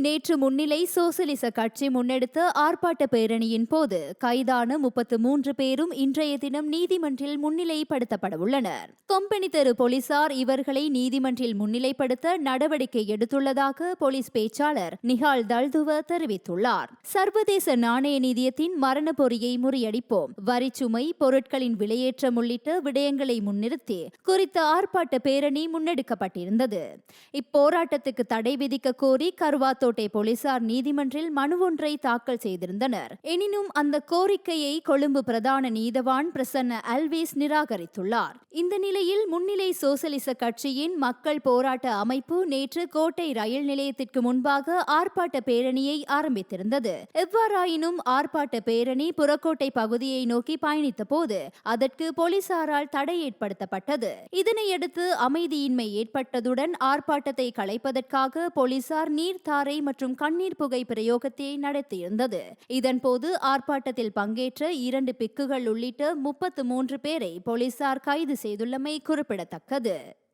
நேற்று முன்னிலை சோசலிச கட்சி முன்னெடுத்த ஆர்ப்பாட்ட பேரணியின் போது கைதான முப்பத்து மூன்று பேரும் இன்றைய தினம் நீதிமன்றில் முன்னிலைப்படுத்தப்பட உள்ளனர் கொம்பனி தெரு போலீசார் இவர்களை நீதிமன்றில் முன்னிலைப்படுத்த நடவடிக்கை எடுத்துள்ளதாக போலீஸ் பேச்சாளர் நிஹால் தல்துவ தெரிவித்துள்ளார். சர்வதேச நாணய நிதியத்தின் மரண பொறியை முறியடிப்போம். வரிச்சுமை பொருட்களின் விலையேற்றம் உள்ளிட்ட விடயங்களை முன்னிறுத்தி குறித்த ஆர்ப்பாட்ட பேரணி முன்னெடுக்கப்பட்டிருந்தது. இப்போராட்டத்துக்கு தடை விதிக்க கோரி புதுக்கோட்டை போலீசார் நீதிமன்றில் மனு ஒன்றை தாக்கல் செய்திருந்தனர். எனினும் அந்த கோரிக்கையை கொழும்பு பிரதான நீதவான் பிரசன்ன அல்வேஸ் நிராகரித்துள்ளார். இந்த நிலையில் முன்னிலை சோசலிச கட்சியின் மக்கள் போராட்ட அமைப்பு நேற்று கோட்டை ரயில் நிலையத்திற்கு முன்பாக ஆர்ப்பாட்ட பேரணியை ஆரம்பித்திருந்தது. எவ்வாறாயினும் ஆர்ப்பாட்ட பேரணி புறக்கோட்டை பகுதியை நோக்கி பயணித்த போது அதற்கு போலீசாரால் தடை ஏற்படுத்தப்பட்டது. இதனையடுத்து அமைதியின்மை ஏற்பட்டதுடன் ஆர்ப்பாட்டத்தை கலைப்பதற்காக போலீசார் நீர்த்தாரை மற்றும் கண்ணீர் புகை பிரயோகத்தை நடத்தியிருந்தது. இதன்போது ஆர்ப்பாட்டத்தில் பங்கேற்ற இரண்டு பிக்குகள் உள்ளிட்ட முப்பத்து மூன்று பேரை போலீசார் கைது செய்துள்ளமை குறிப்பிடத்தக்கது.